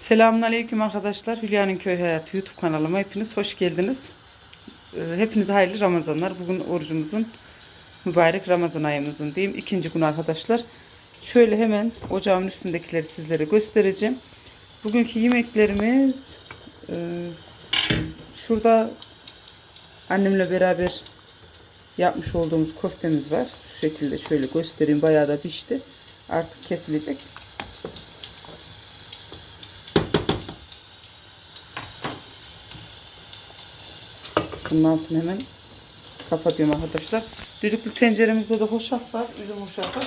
Selamünaleyküm arkadaşlar. Hülya'nın Köy Hayatı YouTube kanalıma hepiniz hoş geldiniz. Ee, Hepinize hayırlı Ramazanlar. Bugün orucumuzun mübarek Ramazan ayımızın diyeyim ikinci gün arkadaşlar. Şöyle hemen ocağın üstündekileri sizlere göstereceğim. Bugünkü yemeklerimiz e, şurada annemle beraber yapmış olduğumuz köftemiz var. Şu şekilde şöyle göstereyim. Bayağı da pişti. Artık kesilecek. Bunun altını hemen kapatıyorum arkadaşlar. Düdüklü tenceremizde de hoşaf var. Üzüm hoşafı.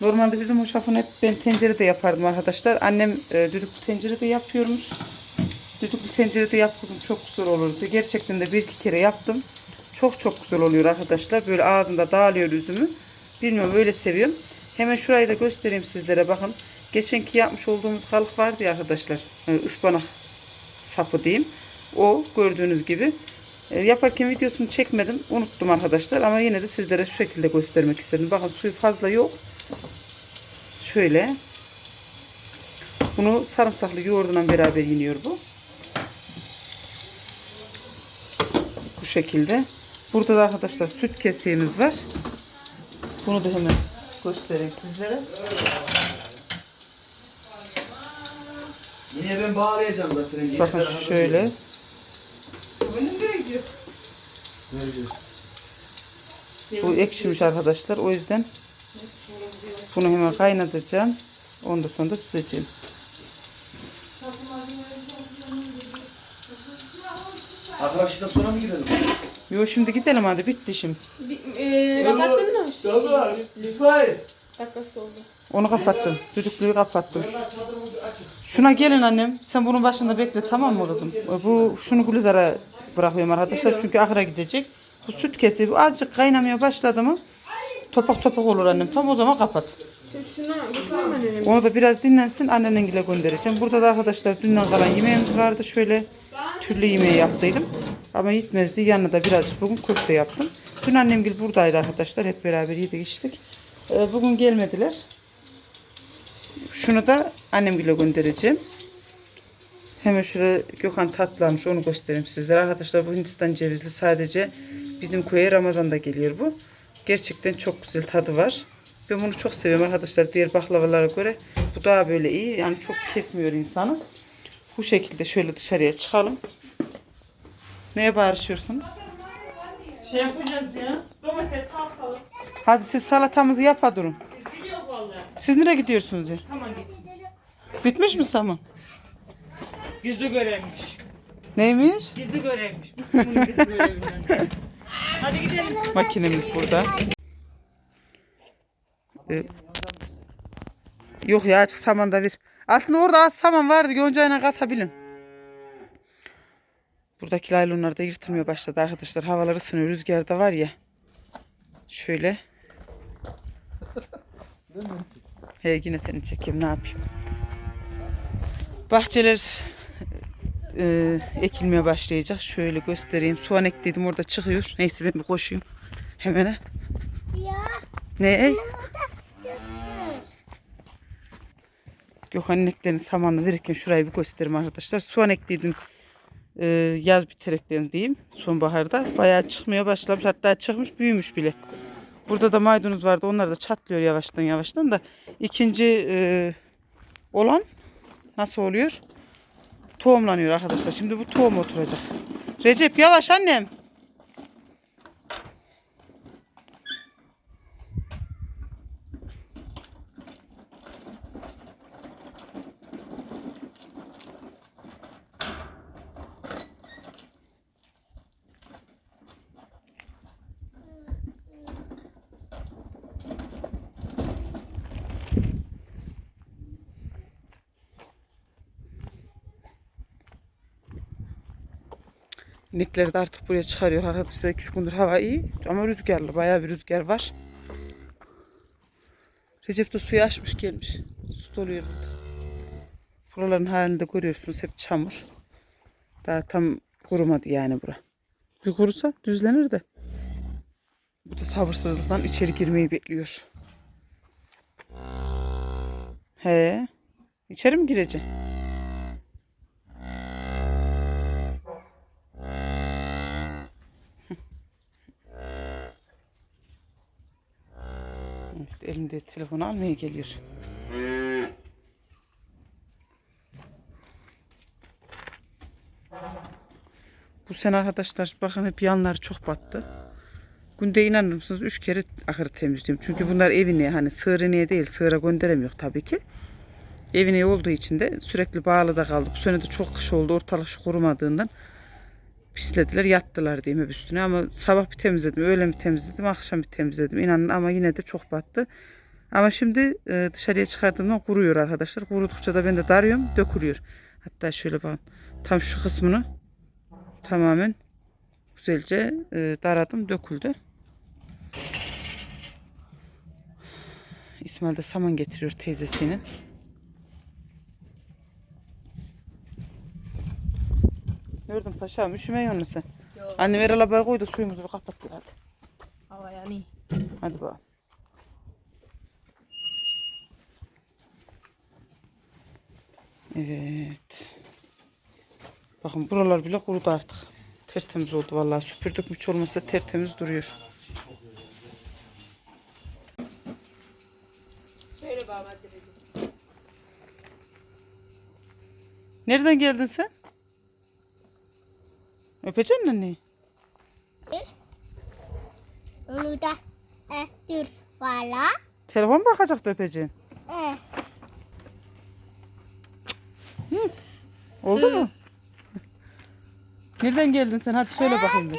Normalde üzüm hoşafını hep ben tencerede yapardım arkadaşlar. Annem e, düdüklü tencerede yapıyormuş. Düdüklü tencerede yap kızım çok güzel olurdu. Gerçekten de bir iki kere yaptım. Çok çok güzel oluyor arkadaşlar. Böyle ağzında dağılıyor üzümü. Bilmiyorum öyle seviyorum. Hemen şurayı da göstereyim sizlere bakın. Geçenki yapmış olduğumuz kalıp vardı ya arkadaşlar. E, sapı diyeyim. O gördüğünüz gibi. E, yaparken videosunu çekmedim. Unuttum arkadaşlar ama yine de sizlere şu şekilde göstermek istedim. Bakın suyu fazla yok. Şöyle. Bunu sarımsaklı yoğurduna beraber yeniyor bu. Bu şekilde. Burada da arkadaşlar süt kesiğimiz var. Bunu da hemen göstereyim sizlere. Yine ben bağlayacağım zaten. Bakın beraber Bu ekşimiş arkadaşlar. O yüzden bunu hemen kaynatacağım. Ondan sonra da süzeceğim. Arkadaşlar sonra mı gidelim? Yo şimdi gidelim hadi bitti şimdi. Bir, e, kapattın mı? Baba, İsmail. Dakikası oldu. Onu kapattım. Düdüklüyü kapattım. Şuna gelin annem. Sen bunun başında bekle tamam mı kızım? Bu şunu Gülizar'a bırakıyorum arkadaşlar. Çünkü ahıra gidecek. Bu süt kesiği bu azıcık kaynamaya başladı mı topak topak olur annem. Tam o zaman kapat. Şuna. Onu da biraz dinlensin annenengile göndereceğim. Burada da arkadaşlar dünden kalan yemeğimiz vardı. Şöyle türlü yemeği yaptıydım. Ama yetmezdi. Yanına da birazcık bugün köfte yaptım. Dün annemgil buradaydı arkadaşlar. Hep beraber yedik içtik. Ee, bugün gelmediler. Şunu da annemgile göndereceğim. Hemen şurada Gökhan tatlamış onu göstereyim sizlere. Arkadaşlar bu Hindistan cevizli sadece bizim köye Ramazan'da geliyor bu. Gerçekten çok güzel tadı var. Ben bunu çok seviyorum arkadaşlar. Diğer baklavalara göre bu daha böyle iyi. Yani çok kesmiyor insanı. Bu şekilde şöyle dışarıya çıkalım. Neye bağırışıyorsunuz? Şey yapacağız ya. Domates, salatalık. Hadi siz salatamızı yapa durun. Biz gidiyoruz vallahi. Siz nereye gidiyorsunuz ya? Tamam git. Bitmiş mi saman? Gizli görevmiş. Neymiş? Gizli görevmiş. Hadi gidelim. Makinemiz burada. Ee, yok ya açık saman da bir. Aslında orada az saman vardı. Yoncayla katabilin. Buradaki laylonlar da yırtılmaya başladı arkadaşlar. Havalar ısınıyor. Rüzgar da var ya. Şöyle. He yine seni çekeyim ne yapayım. Bahçeler e, ekilmeye başlayacak. Şöyle göstereyim. Soğan ekledim orada çıkıyor. Neyse ben bir koşayım. Hemen. Ne? Gökhan ineklerin samanını verirken şurayı bir göstereyim arkadaşlar. Soğan ekledim. e, yaz biterekten diyeyim. Sonbaharda. Bayağı çıkmaya başlamış. Hatta çıkmış büyümüş bile. Burada da maydanoz vardı. Onlar da çatlıyor yavaştan yavaştan da. İkinci e, olan nasıl oluyor? Tohumlanıyor arkadaşlar. Şimdi bu tohum oturacak. Recep yavaş annem. İnekleri de artık buraya çıkarıyor arkadaşlar. 2 gündür hava iyi ama rüzgarlı. Bayağı bir rüzgar var. Recep de suyu açmış gelmiş. Su doluyor burada. Buraların halini de görüyorsunuz hep çamur. Daha tam kurumadı yani bura. Bir kurusa düzlenir de. Bu da sabırsızlıktan içeri girmeyi bekliyor. He. İçeri mi gireceksin? Elimde telefonu almaya geliyor. Bu sene arkadaşlar bakın hep yanlar çok battı. Günde inanır mısınız 3 kere ahırı temizliyorum. Çünkü bunlar evine hani sığırıneye değil sığıra gönderemiyor tabii ki. Evine olduğu için de sürekli bağlı da kaldı. Bu sene de çok kış oldu ortalık kurumadığından pislediler yattılar diyeyim hep üstüne ama sabah bir temizledim öğlen bir temizledim akşam bir temizledim inanın ama yine de çok battı. Ama şimdi e, dışarıya çıkardığımda kuruyor arkadaşlar. Kurudukça da ben de darıyorum dökülüyor. Hatta şöyle bakın tam şu kısmını tamamen güzelce e, daradım döküldü. İsmail de saman getiriyor teyzesinin. Gördüm paşam üşümeyin onu sen. Yok. Anne ver arabaya koy da suyumuzu kapat hadi. Hava yani. Hadi bakalım. Evet. Bakın buralar bile kurudu artık. Tertemiz oldu vallahi süpürdük mü hiç olmazsa tertemiz duruyor. Söyle baba direkt. Nereden geldin sen? Öpeceksin anneyi. Burada e, dur valla. Telefon bakacak da öpeceksin. E, Oldu mu? Nereden geldin sen? Hadi söyle bakayım bir.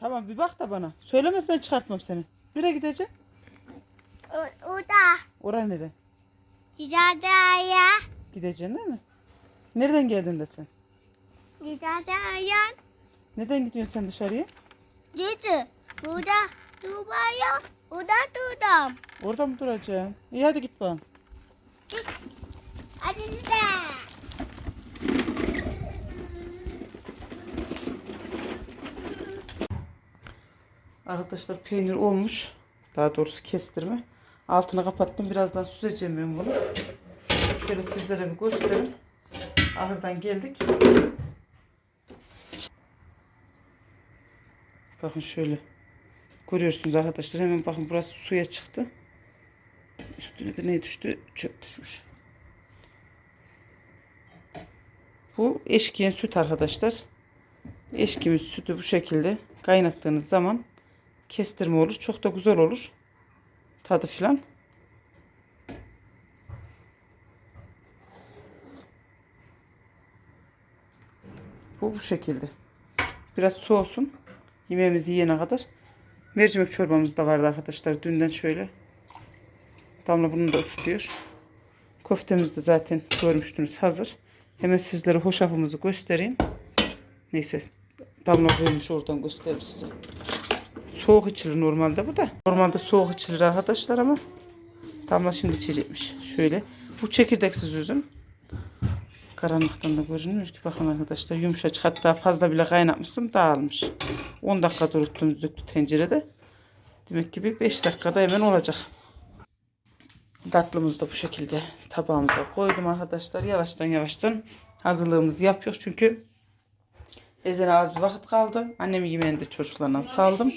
Tamam bir bak da bana. Söylemezsen çıkartmam seni. Nereye gideceksin? Uda Oraya nereye? dida daya Gideceksin değil mi? Nereden geldin de sen? daya Neden gidiyorsun sen dışarıya? didi. Burada dubaya. Burada dudum. Orada mı duracaksın? İyi hadi git bakalım. Hadi dida. Arkadaşlar peynir olmuş. Daha doğrusu kestirme. Altını kapattım. Birazdan süzeceğim ben bunu. Şöyle sizlere bir göstereyim. Ahırdan geldik. Bakın şöyle. Görüyorsunuz arkadaşlar. Hemen bakın burası suya çıktı. Üstüne de ne düştü? Çöp düşmüş. Bu eşkiyen süt arkadaşlar. Eşkimiz sütü bu şekilde kaynattığınız zaman kestirme olur. Çok da güzel olur. Tadı filan. Bu bu şekilde. Biraz soğusun. Yemeğimizi yiyene kadar. Mercimek çorbamız da vardı arkadaşlar. Dünden şöyle. Damla bunu da ısıtıyor. Köftemiz de zaten görmüştünüz hazır. Hemen sizlere hoşafımızı göstereyim. Neyse. Damla koymuş oradan göstereyim size. Soğuk içilir normalde bu da. Normalde soğuk içilir arkadaşlar ama Damla şimdi içecekmiş. Şöyle. Bu çekirdeksiz üzüm. Karanlıktan da görünmüyor ki. Bakın arkadaşlar yumuşacık. Hatta fazla bile kaynatmışsın dağılmış. 10 dakika duruttum düdüklü tencerede. Demek ki bir 5 dakikada hemen olacak. Tatlımızı da bu şekilde tabağımıza koydum arkadaşlar. Yavaştan yavaştan hazırlığımızı yapıyoruz. Çünkü ezene az bir vakit kaldı. Annemin yemeğini de çocuklarla saldım.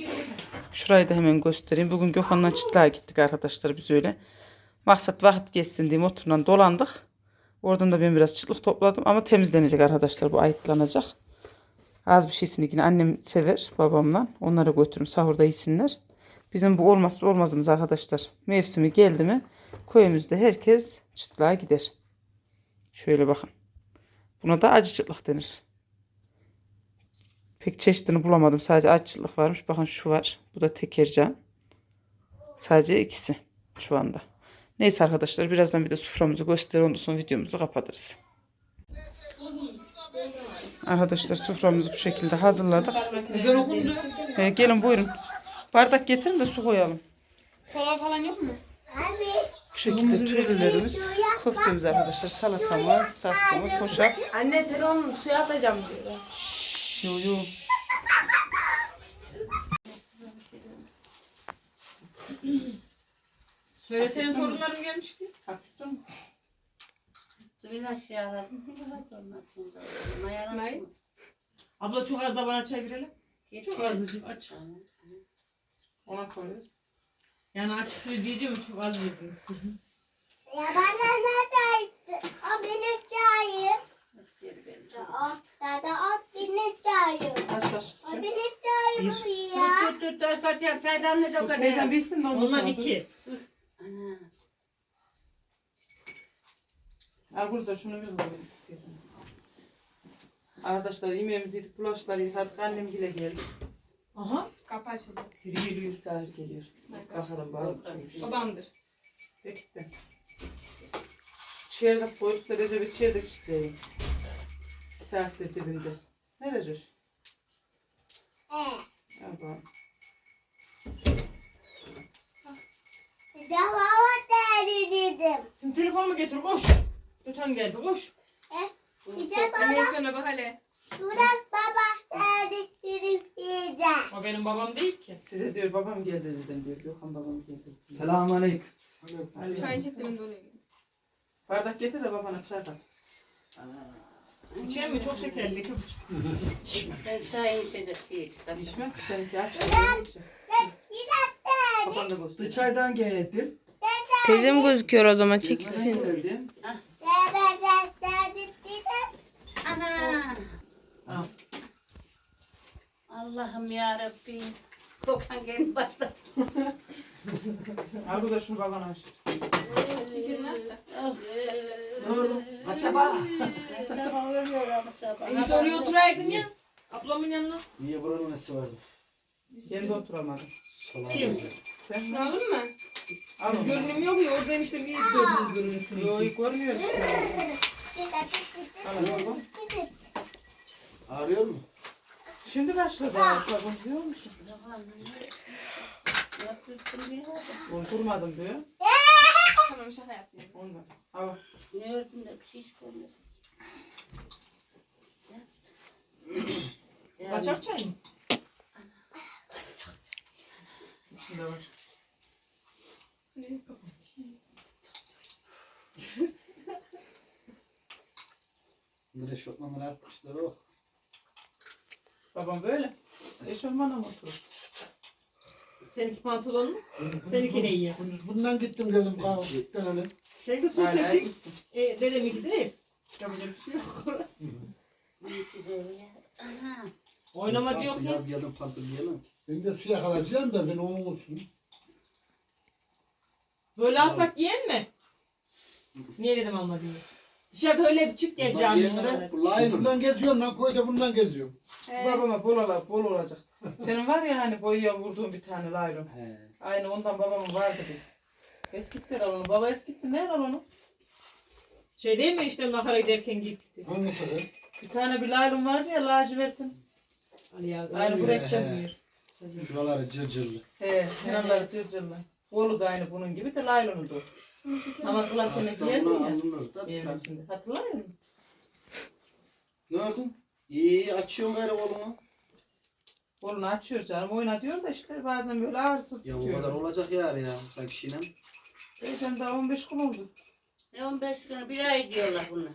Şurayı da hemen göstereyim. Bugün Gökhan'la çıtlığa gittik arkadaşlar biz öyle. Maksat vakit geçsin diye motorla dolandık. Oradan da ben biraz çıtlık topladım ama temizlenecek arkadaşlar bu ayıtlanacak. Az bir şeysini yine annem sever babamla. Onlara götürürüm sahurda yesinler. Bizim bu olmazsa olmazımız arkadaşlar. Mevsimi geldi mi köyümüzde herkes çıtlığa gider. Şöyle bakın. Buna da acı çıtlık denir. Pek çeşidini bulamadım. Sadece acı çıtlık varmış. Bakın şu var. Bu da tekercan. Sadece ikisi şu anda. Neyse arkadaşlar birazdan bir de soframızı gösterir. Ondan sonra videomuzu kapatırız. Arkadaşlar soframızı bu şekilde hazırladık. Güzel okundu. Ee, gelin buyurun. Bardak getirin de su koyalım. Kola falan yok mu? Bu şekilde türlülerimiz, köftemiz arkadaşlar, salatamız, tatlımız, hoşaf. Anne telefonu suya atacağım diyor. Yo yo. Söyle senin torunların gelmiş ki. İsmail. Abla çok az da bana çay verelim. Çok azıcık aç. Ona soruyor. Yani açık söyleyeceğim çok az yediniz. Ya bana ne çaydı? O benim çayım. O dada o benim çayım. Aç aç. O benim çayım ya. Tut tut tut tut yap çaydan ne çok Teyzem bilsin de ondan Onlar sonra. İki. Al burada şunu bir kızım. teyzem. Arkadaşlar yemeğimizi yedik, bulaşıkları yıkadık. Annem bile geldi. Aha. Kapı açıldı. Biri geliyor, sahil geliyor. Bakalım bakalım. Babamdır. Peki de. İçeride koyduk da Recep içeride kilitleyin. Bir saattir dibinde. Ne Recep? Evet. Al bakalım. Bir de baba dedi dedim. Şimdi telefonumu getir koş. Lütfen geldi koş. Bir de baba Hemen sonra bak hele. Şuradan baba dedi dedim diyeceğim. O benim babam değil ki. Size diyor babam geldi dedim diyor. Gökhan babam geldi. Selamun aleyküm. Hadi. Çayın çektiğimde oraya gidiyor. Bardak getir de babana çay kat. İçer mi? Çok şekerli. iki buçuk. Ben çayını içecek değil. İçme. Seninki aç. Bir Baban da. Dışarıdan geldim. Teyzem gözüküyor o zaman geldim. Baba dedi dedim. Ana. Al. Allah'ım ya Rabbi. Kokan gelin başladı. Al bu da şunu babana aç. Ne oldu? Kaçaba. Sabah ölüyor ama sabah. Enişte oraya oturaydın ya. Ablamın yanına. Niye buranın nesi vardı? Kendi oturamadım. Sola. Sen Ne olur mu? Al onu. Görünüm yok ya. Orada enişte niye gördünüz görünürsünüz? Yok görmüyor işte. Al onu baba. Ağrıyor mu? Şimdi başladı sabun diyor musun? Ya? Doldurmadım diyor. Tamam şaka yaptım. Ondan. Al. Ne ördüm de bir şey hiç görmedim. Yani- Kaçak çay mı? İçinde var. Bunları eşofmanları atmışlar oh. Babam böyle. Eşofmanla mı oturur? Seninki pantolon mu? Seninki ne iyi? Bundan gittim geldim kahve gelene. Seninki su Hala sepik. iyisin. E, dedeminki de. Yapacak bir şey yok. İyi ki böyle. Ana. Oynama diyor Pantol- ki. Yaz geldim pantol giyemem. Ben de siyah alacağım da ben onun olsun. Böyle alsak yiyen mi? Niye dedim alma diye. Dışarıda öyle bir çık gel Bak yerine önüne. bu layının. Bundan geziyorum lan koyda bundan geziyorum. Babama bol, ola, bol olacak. Senin var ya hani boyuya vurduğun bir tane laylon. He. Aynı ondan babamın vardı bir. Eskittir al onu. Baba eskitti. Ne al onu? Şey değil mi işte makara giderken giyip gitti. Hangisi? be? Bir tane bir laylon vardı ya lacivertin. Ali ya. Aynı bu renkten He. büyür. Şuraları cırcırlı. He, kenarları cırcırlı. Kolu da aynı bunun gibi de laylonu da. o. Namaz kılarken buna ya. alınır da bir tane. içinde. Hatırlar mısın? Ne ördün? İyi açıyorum gayrı kolumu. Kolunu açıyor canım. Oyna diyor da işte bazen böyle ağırsız Ya o tutuyor. kadar olacak yani ya. Sanki şinem. Geçen daha 15 gün oldu. Ne 15 gün bir ay diyorlar bunlar.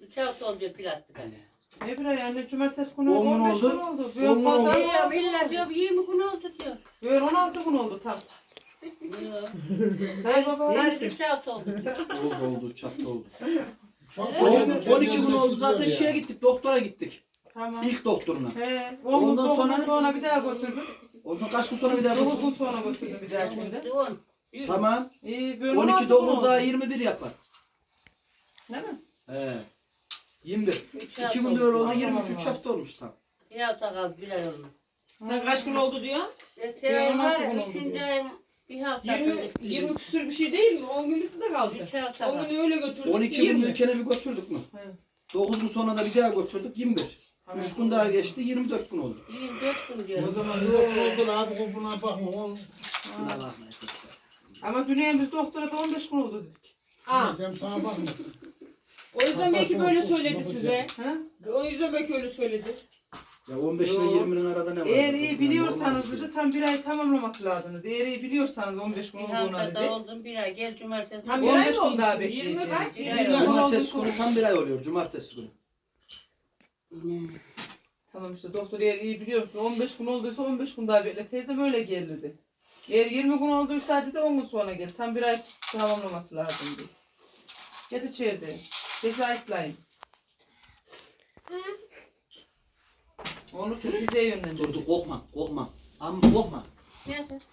Üç hafta oluyor plastik hani. Ne bir ay anne cumartesi günü On gün 15 gün oldu. oldu. On Böyle gün pazar oldu. Ya oldu. billah diyor 20 gün oldu diyor. Böyle 16 gün oldu tam. Hay baba. Yani üç hafta oldu. Oldu oldu çatlı oldu. Doğru. 12, 12 gün oldu zaten şeye gittik doktora gittik. Tamam. İlk doktoruna. He, 10 gün Ondan sonra, sonra- sonra bir daha götürdüm. Ondan kaç gün sonra bir daha 9 doktor. gün sonra götürdüm bir dahakinde. Yüz. Tamam. İyi böyle 12 16 gün 9 oldu. daha 21 yapar. Değil mi? He. 21. Üç 2 hafta günde öyle oldu. Allah 23 Allah. 3 hafta olmuş tam. Bir hafta kaldı bir ay oldu. Sen kaç gün oldu diyor? Geçen ay var Yirmi ya altı gün oldu üçüncü diyor. ayın bir hafta 20, 20 küsür bir şey değil mi? 10 gün üstünde kaldı. 3 hafta 10 kaldı. günü öyle götürdük. 12 20. gün ülkene bir götürdük mü? He. 9 gün sonra da bir daha götürdük 21. Tamam. 3 gün daha geçti 24 gün oldu. 24 gün O diyorum. zaman Yok oldu abi o buna bakma. O, Allah neyse. Ama dünya biz doktora da 15 gün oldu dedik. Ha, Sen sana bakma. o yüzden belki böyle söyledi size. He? O yüzden belki öyle söyledi. Ya 15 ile Yok. 20'nin arada ne var? Eğer iyi biliyorsanız dedi tam bir ay tamamlaması lazımdı. Eğer iyi biliyorsanız 15 gün Bir olduğuna hafta dedi. da oldum bir ay. Gel cumartesi. Tam bir ay 15 mı gün olmuş daha şimdi? 20 bekleyeceğiz. kaç? Bir 20 ay gün oldu. oldu. Cumartesi günü tam bir ay oluyor. Cumartesi günü. Ne? Tamam işte doktor eğer iyi biliyorsun 15 gün olduysa 15 gün daha bekle. Teyzem öyle gel dedi. Eğer 20 gün olduysa hadi de 10 gün sonra gel. Tam bir ay tamamlaması lazım diye. Get içeride. Bizi ayıklayın. Onu çok bize yönlendir. Dur dur korkma korkma. Ama korkma. Ne yapıyorsun?